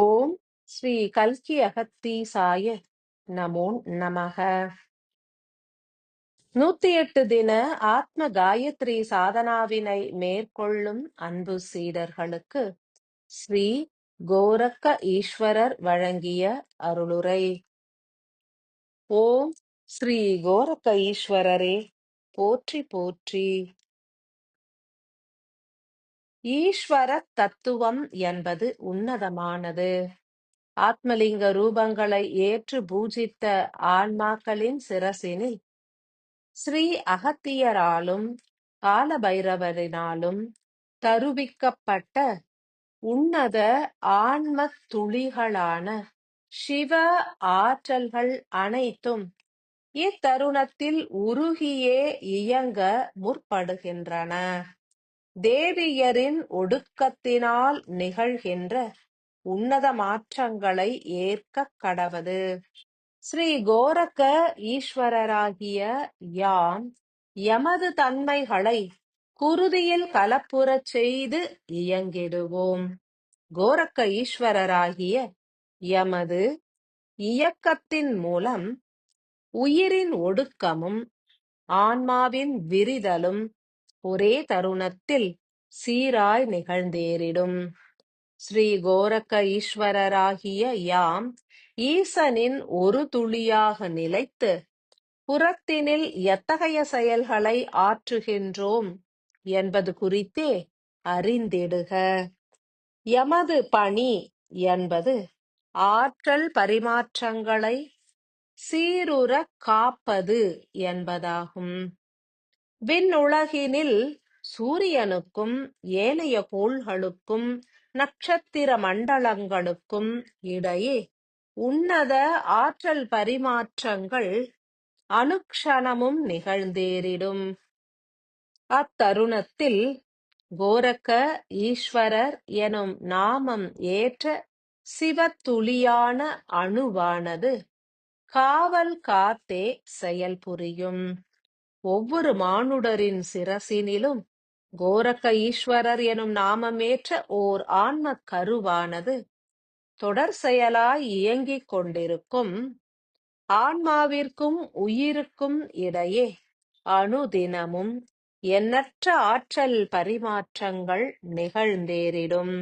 ஓம் ஸ்ரீ கல்கி அகத்தீசாய நமோ நமக நூத்தி எட்டு தின ஆத்ம காயத்ரி சாதனாவினை மேற்கொள்ளும் அன்பு சீடர்களுக்கு ஸ்ரீ கோரக்க ஈஸ்வரர் வழங்கிய அருளுரை. ஓம் ஸ்ரீ கோரக்க ஈஸ்வரரே போற்றி போற்றி. ஈஸ்வர தத்துவம் என்பது உன்னதமானது. ஆத்மலிங்க ரூபங்களை ஏற்று பூஜித்த ஆன்மாக்களின் சிரசினில் ஸ்ரீ அகத்தியராலும் காலபைரவரினாலும் தருவிக்கப்பட்ட உன்னத ஆன்மத் துளிகளான சிவ ஆற்றல்கள் அனைத்தும் இத்தருணத்தில் உருகியே இயங்க முற்படுகின்றன. தேவியரின் ஒடுக்கத்தினால் நிகழ்கின்ற உன்னத மாற்றங்களை ஏற்கக் கடவது. ஸ்ரீ கோரக்க ஈஸ்வரராகிய யாம் எமது தன்மைகளை குருதியில் கலப்புறச் செய்து இயங்கிடுவோம். கோரக்க ஈஸ்வரராகிய எமது இயக்கத்தின் மூலம் உயிரின் ஒடுக்கமும் ஆன்மாவின் விரிதலும் ஒரே தருணத்தில் சீராய் நிகழ்ந்தேறிடும். ஸ்ரீ கோரக்க ஈஸ்வரராகிய யாம் ஈசனின் ஒரு துளியாக நிலைத்து புறத்தினில் எத்தகைய செயல்களை ஆற்றுகின்றோம் என்பது குறித்தே அறிந்திடுக. எமது பணி என்பது ஆற்றல் பரிமாற்றங்களை சீருற காப்பது என்பதாகும். விண்ணுலகினில் சூரியனுக்கும் ஏனைய கோள்களுக்கும் நட்சத்திர மண்டலங்களுக்கும் இடையே உன்னத ஆற்றல் பரிமாற்றங்கள் அனுக்ஷணமும் நிகழ்ந்தேறிடும். அத்தருணத்தில் கோரக்க ஈஸ்வரர் எனும் நாமம் ஏற்ற சிவத்துளியான அணுவானது காவல் காத்தே செயல்புரியும். ஒவ்வொரு மானுடரின் சிரசினிலும் கோரக்க ஈஸ்வரர் எனும் நாமமேற்ற ஓர் ஆன்ம கருவானது தொடர் செயலாய் இயங்கிக் கொண்டிருக்கும். ஆன்மாவிற்கும் உயிருக்கும் இடையே அணுதினமும் எண்ணற்ற ஆற்றல் பரிமாற்றங்கள் நிகழ்ந்தேறிடும்.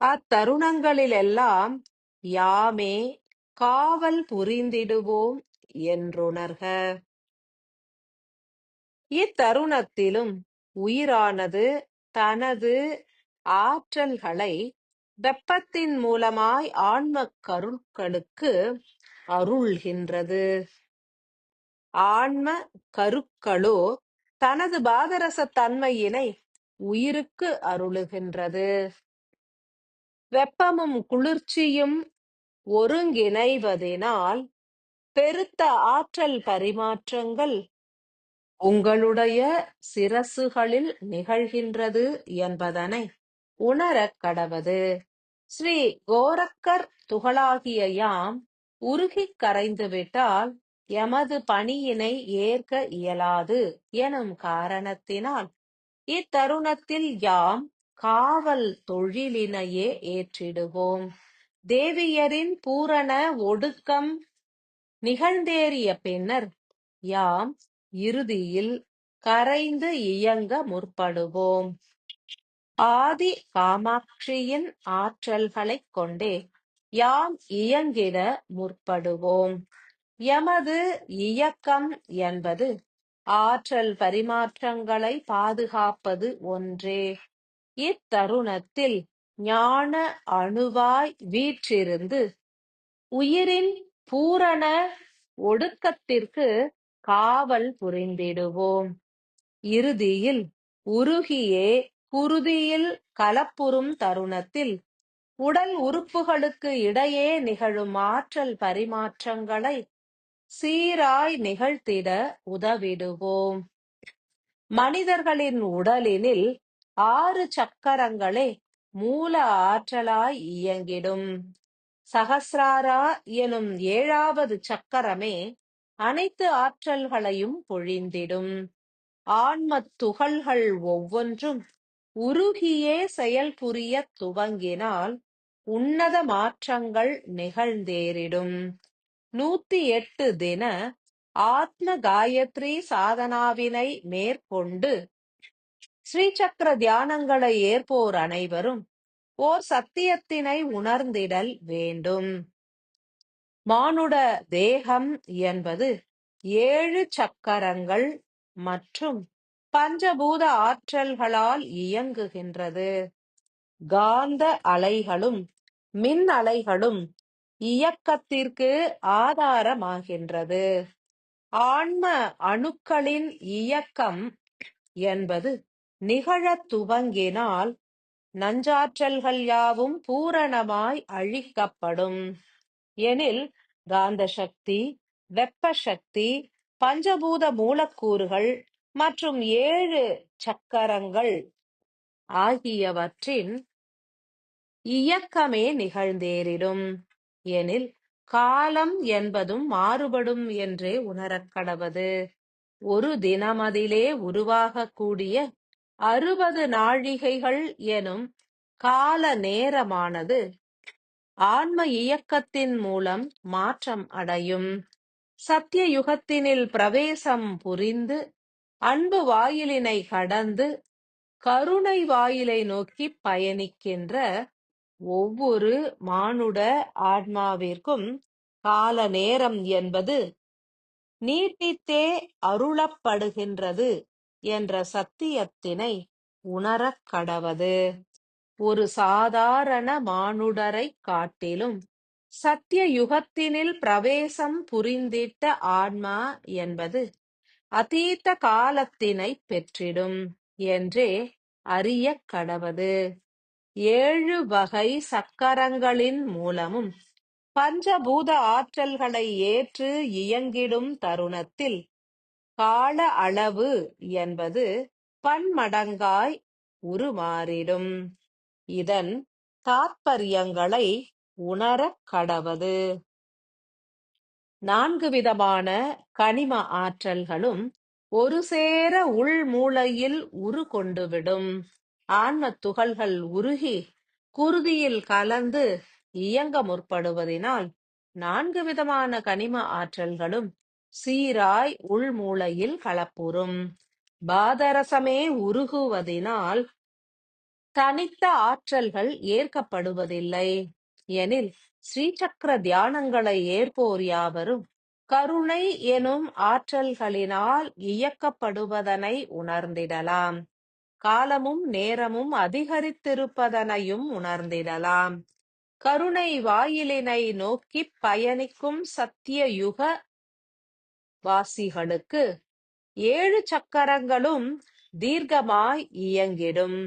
அத்தருணங்களிலெல்லாம் யாமே காவல் புரிந்திடுவோம் என்றுணர்க. இத்தருணத்திலும் உயிரானது தனது ஆற்றல்களை வெப்பத்தின் மூலமாய் ஆன்மக் கருக்களுக்கு அருள்கின்றது. ஆன்ம கருக்களோ தனது பாதரச தன்மையினை உயிருக்கு அருளுகின்றது. வெப்பமும் குளிர்ச்சியும் ஒருங்கிணைவதினால் பெருத்த ஆற்றல் பரிமாற்றங்கள் உங்களுடைய சிரசுகளில் நிகழ்கின்றது என்பதனை உணரக் கடவது. ஸ்ரீ கோரக்கர் துகளாகிய யாம் உருகிக் கரைந்துவிட்டால் எமது பணியினை ஏற்க இயலாது எனும் காரணத்தினால் இத்தருணத்தில் யாம் காவல் தொழிலினையே ஏற்றிடுவோம். தேவியரின் பூரண ஒடுக்கம் நிகழ்ந்தேறிய பின்னர் யாம் இறுதியில் கரைந்து இயங்க முற்படுவோம். ஆதி காமாட்சியின் ஆற்றல்களைக் கொண்டே யாம் இயங்கிட முற்படுவோம். எமது இயக்கம் என்பது ஆற்றல் பரிமாற்றங்களை பாதுகாப்பது ஒன்றே. இத்தருணத்தில் ஞான அணுவாய் வீற்றிருந்து உயிரின் பூரண ஒடுக்கத்திற்கு காவல் புரிந்திடுவோம். இறுதியில் உருகியே குருதியில் கலப்புறும் தருணத்தில் உடல் உறுப்புகளுக்கு இடையே நிகழும் ஆற்றல் பரிமாற்றங்களை சீராய் நிகழ்த்திட உதவிடுவோம். மனிதர்களின் உடலினில் ஆறு சக்கரங்களே மூல ஆற்றலாய் இயங்கிடும். சகசிராரா எனும் ஏழாவது சக்கரமே அனைத்து ஆற்றல்களையும் பொழிந்திடும். ஆன்மத் துகள்கள் ஒவ்வொன்றும் உருகியே செயல் புரிய துவங்கினால் உன்னத மாற்றங்கள் நிகழ்ந்தேறிடும். நூத்தி எட்டு தின ஆத்ம காயத்ரி சாதனாவினை மேற்கொண்டு ஸ்ரீசக்கர தியானங்களை ஏற்போர் அனைவரும் ஓர் சத்தியத்தினை உணர்ந்திடல் வேண்டும். மானுட தேகம் என்பது ஏழு சக்கரங்கள் மற்றும் பஞ்சபூத ஆற்றல்களால் இயங்குகின்றது. காந்த அலைகளும் மின் அலைகளும் இயக்கத்திற்கு ஆதாரமாகின்றது. ஆன்ம அணுக்களின் இயக்கம் என்பது நிகழத் துவங்கினால் நஞ்சாற்றல்கள் யாவும் பூரணமாய் அழிக்கப்படும். எனில் காந்த சக்தி வெப்ப சக்தி பஞ்சபூத மூலக்கூறுகள் மற்றும் ஏழு சக்கரங்கள் ஆகியவற்றின் இயக்கமே நிகழ்ந்தேறிடும். எனில் காலம் என்பதும் மாறுபடும் என்றே உணரக்கடவது ஒரு தினமதிலே உருவாகக்கூடிய அறுபது நாழிகைகள் எனும் கால நேரமானது ஆன்ம இயக்கத்தின் மூலம் மாற்றம் அடையும். சத்திய யுகத்தினில் பிரவேசம் புரிந்து அன்பு வாயிலினை கடந்து கருணை வாயிலை நோக்கி பயணிக்கின்ற ஒவ்வொரு மானுட ஆன்மாவிற்கும் கால நேரம் என்பது நீட்டித்தே அருளப்படுகின்றது என்ற சத்தியத்தினை உணரக் கடவது. ஒரு சாதாரண மானுடரைக் காட்டிலும் சத்திய யுகத்தினில் பிரவேசம் புரிந்திட்ட ஆன்மா என்பது அதீத காலத்தினை பெற்றிடும் என்றே அறியக் கடவது. ஏழு வகை சக்கரங்களின் மூலமும் பஞ்சபூத ஆற்றல்களை ஏற்று இயங்கிடும் தருணத்தில் கால அளவு என்பது பன்மடங்காய் உருமாறிடும். இதன் தாத்பரியங்களை உணரக் கடவது. நான்கு விதமான கனிம ஆற்றல்களும் ஒரு சேர உள் மூளையில் உரு கொண்டுவிடும். ஆன்மத் துகள்கள் உருகி குருதியில் கலந்து இயங்க முற்படுவதினால் நான்கு விதமான கனிம ஆற்றல்களும் சீராய் உள்மூளையில் கலப்புறும் பாதரசமே உருகுவதினால் தனித்த ஆற்றல்கள் ஏற்கப்படுவதில்லை. எனில் ஸ்ரீசக்கர தியானங்களை ஏற்போர் யாவரும் கருணை எனும் ஆற்றல்களினால் இயக்கப்படுவதனை உணர்ந்திடலாம். காலமும் நேரமும் அதிகரித்திருப்பதனையும் உணர்ந்திடலாம். கருணை வாயிலினை நோக்கி பயணிக்கும் சத்திய யுக வாசிகளுக்கு ஏழு சக்கரங்களும் தீர்க்கமாய் இயங்கிடும்.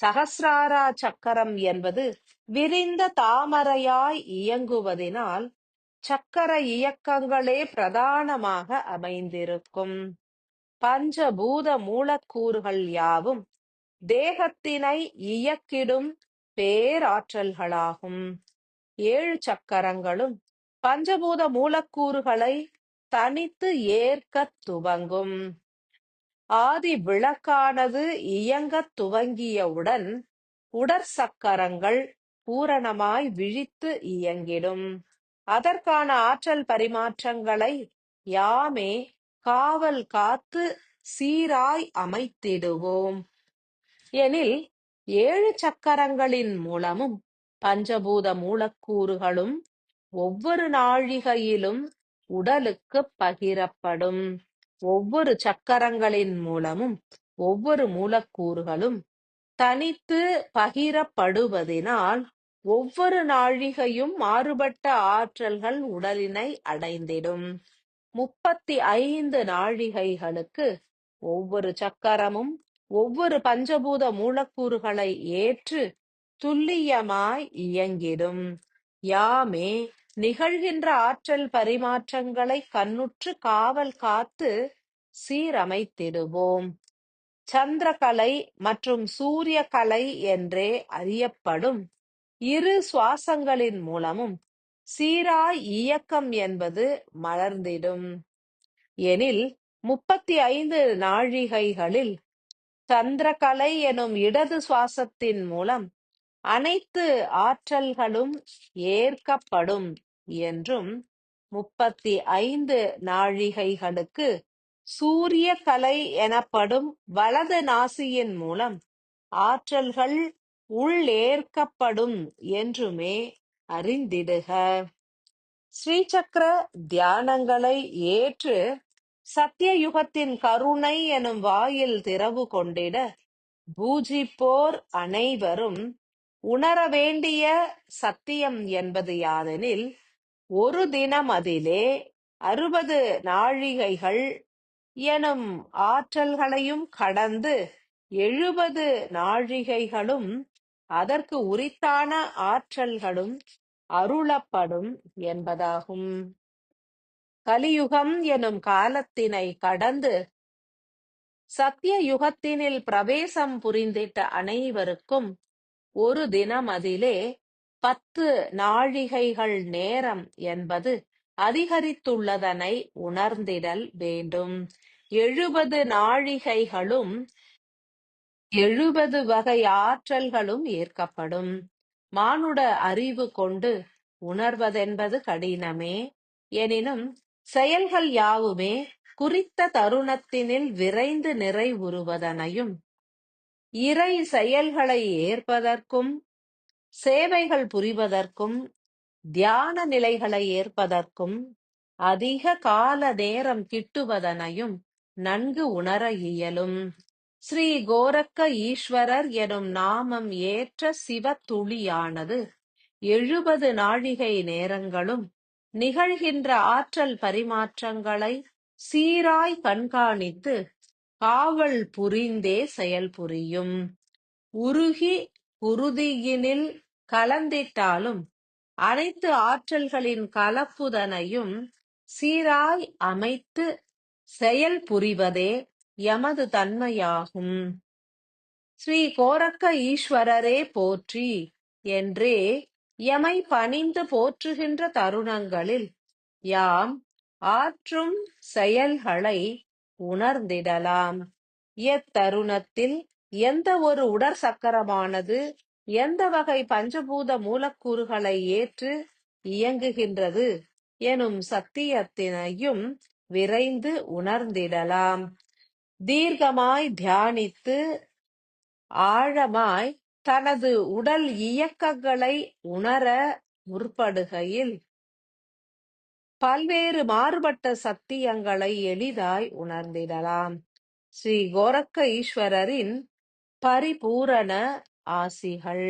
சகசிராரா சக்கரம் என்பது விரிந்த தாமரையாய் இயங்குவதினால் சக்கர இயக்கங்களே பிரதானமாக அமைந்திருக்கும். பஞ்சபூத மூலக்கூறுகள் யாவும் தேகத்தினை இயக்கிடும் பேராற்றல்களாகும். ஏழு சக்கரங்களும் பஞ்சபூத மூலக்கூறுகளை தனித்து ஏற்கத் துவங்கும். ஆதி விளக்கானது இயங்கத் துவங்கியவுடன் உடற்சக்கரங்கள் பூரணமாய் விழித்து இயங்கிடும். அதற்கான ஆற்றல் பரிமாற்றங்களை யாமே காவல் காத்து சீராய் அமைத்திடுவோம். எனில் ஏழு சக்கரங்களின் மூலமும் பஞ்சபூத மூலக்கூறுகளும் ஒவ்வொரு நாழிகையிலும் உடலுக்கு பகிரப்படும். ஒவ்வொரு சக்கரங்களின் மூலமும் ஒவ்வொரு மூலக்கூறுகளும் தனித்து பகிரப்படுவதினால் ஒவ்வொரு நாழிகையும் மாறுபட்ட ஆற்றல்கள் உடலினை அடைந்திடும். முப்பத்தி ஐந்து நாழிகைகளுக்கு ஒவ்வொரு சக்கரமும் ஒவ்வொரு பஞ்சபூத மூலக்கூறுகளை ஏற்று துல்லியமாய் இயங்கிடும். யாமே நிகழ்கின்ற ஆற்றல் பரிமாற்றங்களை கண்ணுற்று காவல் காத்து சீரமைத்திடுவோம். சந்திரகலை மற்றும் சூரிய கலை என்றே அறியப்படும் இரு சுவாசங்களின் மூலமும் சீராய் இயக்கம் என்பது மலர்ந்திடும். எனில் முப்பத்தி ஐந்து நாழிகைகளில் சந்திரகலை எனும் இடது சுவாசத்தின் மூலம் அனைத்து ஆற்றல்களும் ஏற்கப்படும். என்றும் முப்பத்தி ஐந்து நாழிகைகளுக்கு சூரிய கலை எனப்படும் வலது நாசியின் மூலம் ஆற்றல்கள் உள்ளேற்கப்படும் என்றுமே அறிந்திடுக. ஸ்ரீசக்கர தியானங்களை ஏற்று சத்தியயுகத்தின் கருணை எனும் வாயில் திறவு கொண்டிட பூஜிப்போர் அனைவரும் உணர வேண்டிய சத்தியம் என்பது யாதெனில் ஒரு தினம் அதிலே அறுபது நாழிகைகள் எனும் ஆற்றல்களையும் கடந்து எழுபது நாழிகைகளும் அதற்கு உரித்தான ஆற்றல்களும் அருளப்படும் என்பதாகும். கலியுகம் எனும் காலத்தினை கடந்து சத்திய யுகத்தினில் பிரவேசம் புரிந்திட்ட அனைவருக்கும் ஒரு தினம் அதிலே பத்து நாழிகைகள் நேரம் என்பது அதிகரித்துள்ளதனை உணர்ந்திடல் வேண்டும். எழுபது நாழிகைகளும் எழுபது வகை ஆற்றல்களும் ஏற்கப்படும் மானுட அறிவு கொண்டு உணர்வதென்பது கடினமே. எனினும் செயல்கள் யாவுமே குறித்த தருணத்தினில் விரைந்து நிறைவுறுவதனையும் இறை செயல்களை ஏற்பதற்கும் சேவைகள் புரிவதற்கும் தியான நிலைகளை ஏற்பதற்கும் அதிக கால நேரம் கிட்டுவதனையும் நன்கு உணர இயலும். ஸ்ரீ கோரக்க ஈஸ்வரர் எனும் நாமம் ஏற்ற சிவ துளியானது எழுபது நாழிகை நேரங்களும் நிகழ்கின்ற ஆற்றல் பரிமாற்றங்களை சீராய் கண்காணித்து காவல் புரிந்தே செயல் புரியும் உருகி உறுதியினில் கலந்திட்டாலும் அனைத்து ஆற்றல்களின் கலப்புதனையும் சீராய் அமைத்து செயல் புரிவதே எமது தன்மையாகும். ஸ்ரீ கோரக்க ஈஸ்வரரே போற்றி என்றே எமை பணிந்து போற்றுகின்ற தருணங்களில் யாம் ஆற்றும் செயல்களை உணர்ந்திடலாம். எத்தருணத்தில் எந்த ஒரு உடற் சக்கரமானது எந்த வகை பஞ்சபூத மூலக்கூறுகளை ஏற்று இயங்குகின்றது எனும் சத்தியத்தினையும் விரைந்து உணர்ந்திடலாம். தீர்க்கமாய் தியானித்து ஆழமாய் தனது உடல் இயக்கங்களை உணர முற்படுகையில் பல்வேறு மாறுபட்ட சத்தியங்களை எளிதாய் உணர்ந்திடலாம். ஸ்ரீ கோரக்க ஈஸ்வரரின் பரிபூரண ஆசிகள்.